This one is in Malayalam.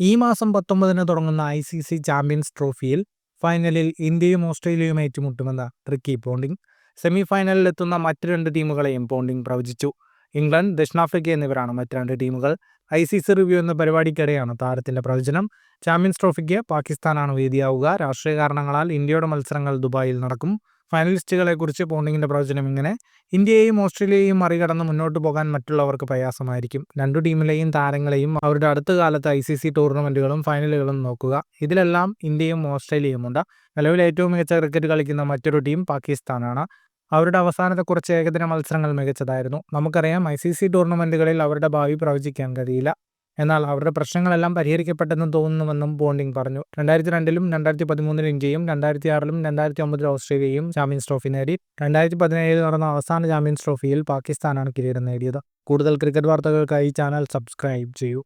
ഈ മാസം പത്തൊമ്പതിന് തുടങ്ങുന്ന ഐ സി സി ചാമ്പ്യൻസ് ട്രോഫിയിൽ ഫൈനലിൽ ഇന്ത്യയും ഓസ്ട്രേലിയയും ഏറ്റുമുട്ടുമെന്ന് ട്രിക്കി പോണ്ടിംഗ് സെമി ഫൈനലിലെത്തുന്ന മറ്റ് രണ്ട് ടീമുകളെയും പോണ്ടിംഗ് പ്രവചിച്ചു. ഇംഗ്ലണ്ട് ദക്ഷിണാഫ്രിക്ക എന്നിവരാണ് മറ്റ് രണ്ട് ടീമുകൾ. ഐ സി സി റിവ്യൂ എന്ന പരിപാടിക്കിടെയാണ് താരത്തിന്റെ പ്രവചനം. ചാമ്പ്യൻസ് ട്രോഫിക്ക് പാകിസ്ഥാനാണ് വേദിയാവുക. രാഷ്ട്രീയ കാരണങ്ങളാൽ ഇന്ത്യയുടെ മത്സരങ്ങൾ ദുബായിൽ നടക്കും. ഫൈനലിസ്റ്റുകളെക്കുറിച്ച് പോണ്ടിങ്ങിന്റെ പ്രവചനം ഇങ്ങനെ ഇന്ത്യയെയും ഓസ്ട്രേലിയയെയും മറികടന്ന് മുന്നോട്ട് പോകാൻ മറ്റുള്ളവർക്ക് പ്രയാസമായിരിക്കും. രണ്ടു ടീമിലെയും താരങ്ങളെയും അവരുടെ അടുത്ത കാലത്ത് ഐ സി സി ടൂർണമെന്റുകളും ഫൈനലുകളും നോക്കുക. ഇതിലെല്ലാം ഇന്ത്യയും ഓസ്ട്രേലിയയും ഉണ്ട് നിലവിൽ ഏറ്റവും മികച്ച ക്രിക്കറ്റ് കളിക്കുന്ന മറ്റൊരു ടീം പാകിസ്ഥാനാണ്. അവരുടെ അവസാനത്തെ കുറച്ച് ഏകദിന മത്സരങ്ങൾ മികച്ചതായിരുന്നു. നമുക്കറിയാം ഐ സി സി ടൂർണമെന്റുകളിൽ അവരുടെ ഭാവി പ്രവചിക്കാൻ കഴിയില്ല. എന്നാൽ അവരുടെ പ്രശ്നങ്ങളെല്ലാം പരിഹരിക്കപ്പെട്ടെന്ന് തോന്നുന്നുവെന്നും ബോണ്ടിംഗ് പറഞ്ഞു. രണ്ടായിരത്തി രണ്ടിലും രണ്ടായിരത്തി പതിമൂന്നിൽ ഇന്ത്യയും രണ്ടായിരത്തി ആറിലും രണ്ടായിരത്തി ഒമ്പതിൽ ഓസ്ട്രേലിയയും ചാമ്പ്യൻസ് ട്രോഫി നേടി. രണ്ടായിരത്തി പതിനേഴിൽ നടന്ന അവസാന ചാമ്പ്യൻസ് ട്രോഫിയിൽ പാകിസ്ഥാനാണ് കിരീടം നേടിയത്. കൂടുതൽ ക്രിക്കറ്റ് വാർത്തകൾക്കായി ചാനൽ സബ്സ്ക്രൈബ് ചെയ്യൂ.